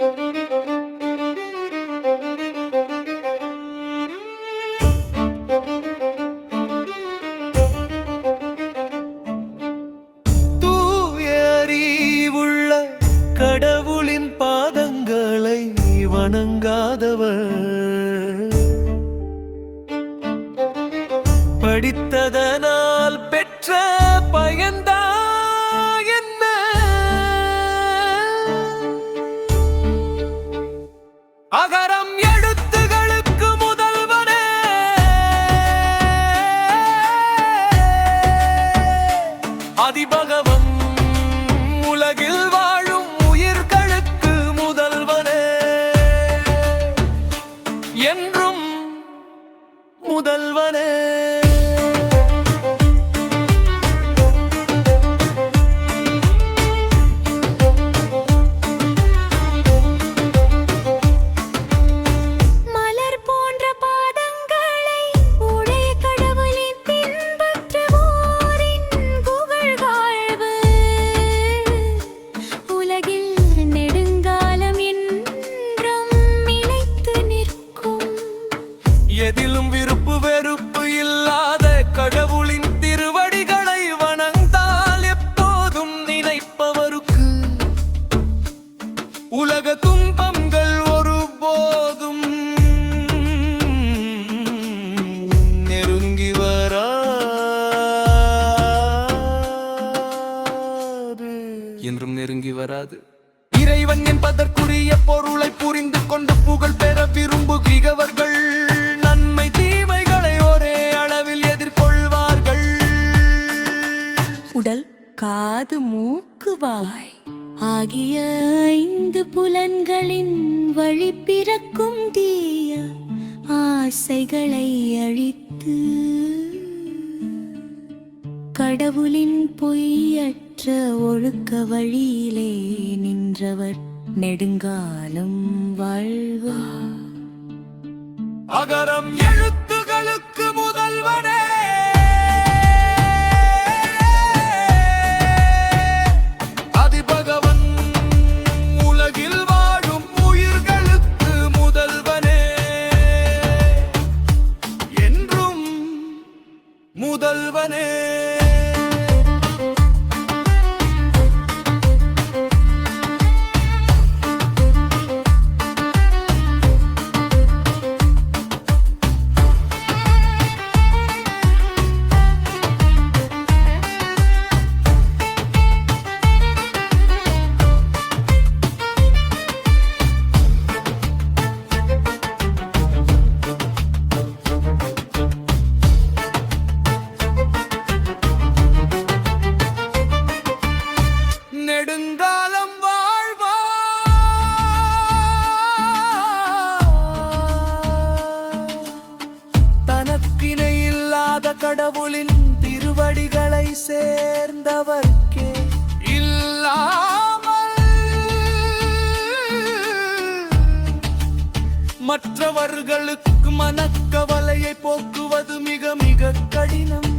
தூய கடவுளின் பாதங்களை வணங்காதவர். அதிபகவம் உலகில் என்றும் நெருங்கி வராது. இறைவன் என்பதற்குரிய பொருளை புரிந்து கொண்டு புகழ் பெற விரும்புகிறவர்கள் நன்மை தீமைகளை ஒரே அளவில் எதிர்கொள்வார்கள். உடல் காது மூக்கு வாய் ஆகிய ஐந்து புலன்களின் வழி பிறக்கும் தீய ஆசைகளை அழித்து கடவுளின் பொய்யற்ற ஒழுக்க வழியிலே நின்றவர் நெடுங்காலம் வாழ்வார் அகரம் எழுத்துகளுக்கு முதல்வனே. அதிபகவன் உலகில் வாழும் உயிர்களுக்கு முதல்வனே. என்றும் முதல்வனே. மற்றவர்களுக்கு மனக்கவலையை போக்குவது மிக மிக கடினம்.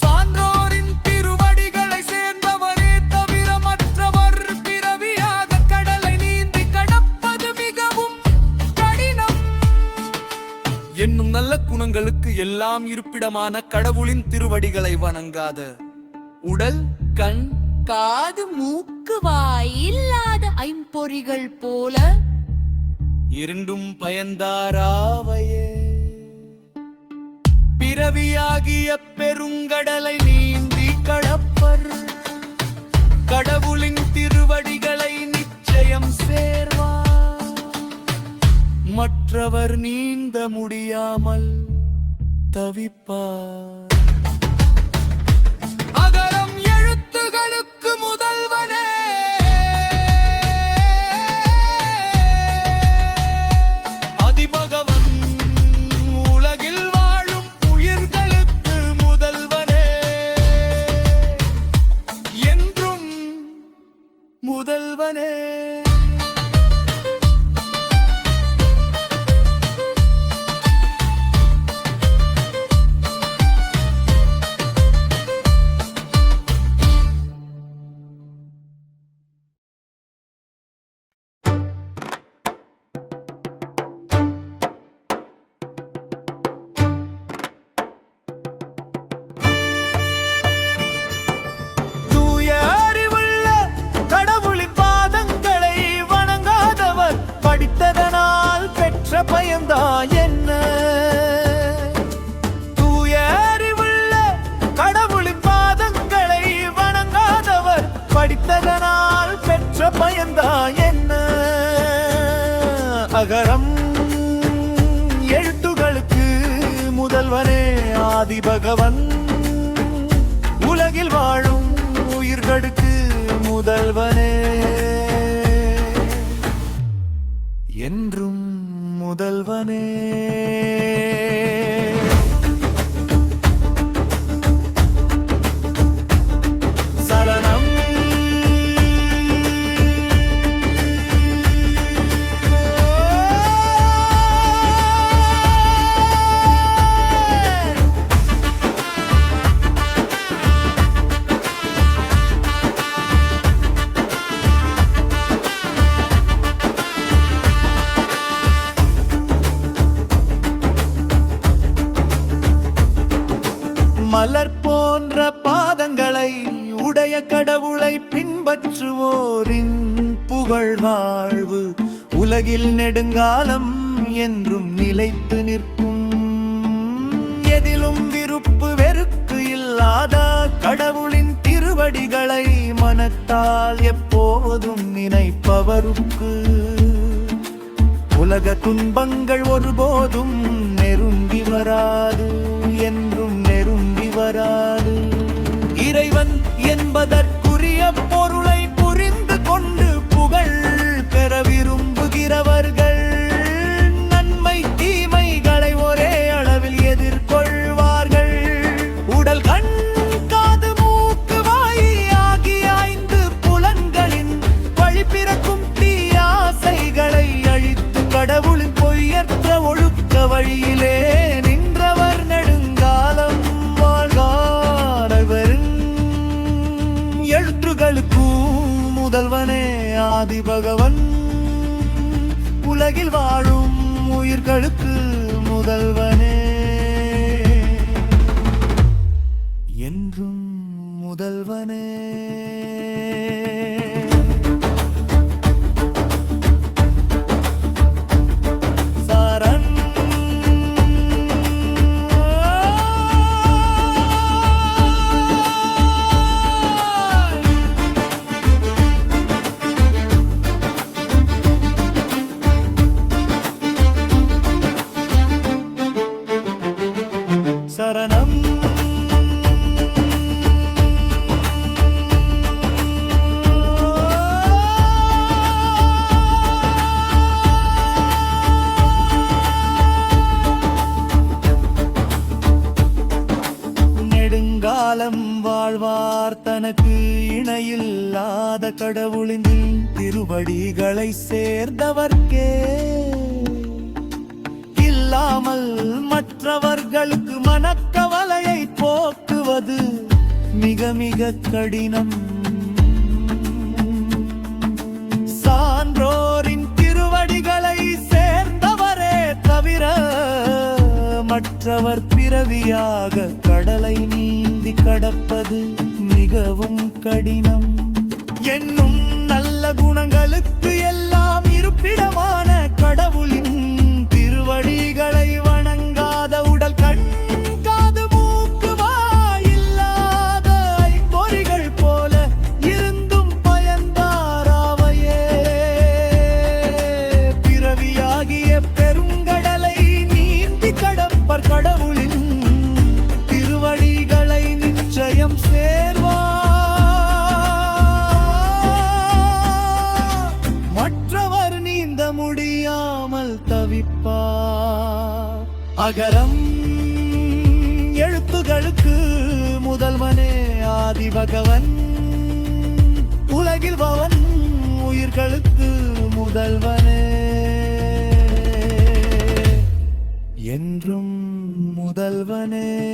சான்றோரின் திருவடிகளை சேர்ந்தவரே தவிர மற்றவர் பிறவியாக கடலை நீந்தி கடப்பது மிகவும் கடினம். என்னும் நல்ல குணங்களுக்கு எல்லாம் இருப்பிடமான கடவுளின் திருவடிகளை வணங்காத. உடல் கண் காது மூக்கு வாய் இல்லாத ஐம்பொறிகள் போல இரண்டும் பயந்தாராவையே. பிறவியாகிய பெருங்கடலை நீந்தி கடப்பர். கடவுளின் திருவடிகளை நிச்சயம் சேர்வார். மற்றவர் நீந்த முடியாமல் தவிப்பார். என்ன? தூய அறிவுள்ள கடவுளின் பாதங்களை வணங்காதவர் படித்ததனால் பெற்ற பயந்தா என்ன? அகரம் எழுத்துகளுக்கு முதல்வனே ஆதி பகவன் உலகில் வாழும் உயிர்களுக்கு முதல்வனே. என்றும் முதல்வனே. நெடுங்காலம் என்றும் நிலைத்து நிற்கும். எதிலும் விருப்பு வெறுப்பு இல்லாத கடவுளின் திருவடிகளை மனத்தால் எப்போதும் நினைப்பவருக்கு. உலக துன்பங்கள் ஒருபோதும் நெருங்கி வராது என்றும் நெருங்கி வராது. இறைவன் என்பதற்கு உலகில் வாழும் உயிர்களுக்கு முதல்வனே. என்றும் முதல்வனே. கடவுளின் திருவடிகளை சேர்ந்தவர்க்கே. இல்லாமல் மற்றவர்களுக்கு மனக்கவலையை போக்குவது மிக மிக கடினம். சான்றோரின் திருவடிகளை சேர்ந்தவரே தவிர மற்றவர் பிறவியாக கடலை நீந்தி கடப்பது மிகவும் கடினம். என்னும் நல்ல குணங்களுக்கு எல்லாம் இருப்பிடமான கடவுளின் திருவடிகளை அகரம். எழுத்துகளுக்கு முதல்வனே ஆதி பகவன் உலகில் பவன் உயிர்களுக்கு முதல்வனே. என்றும் முதல்வனே.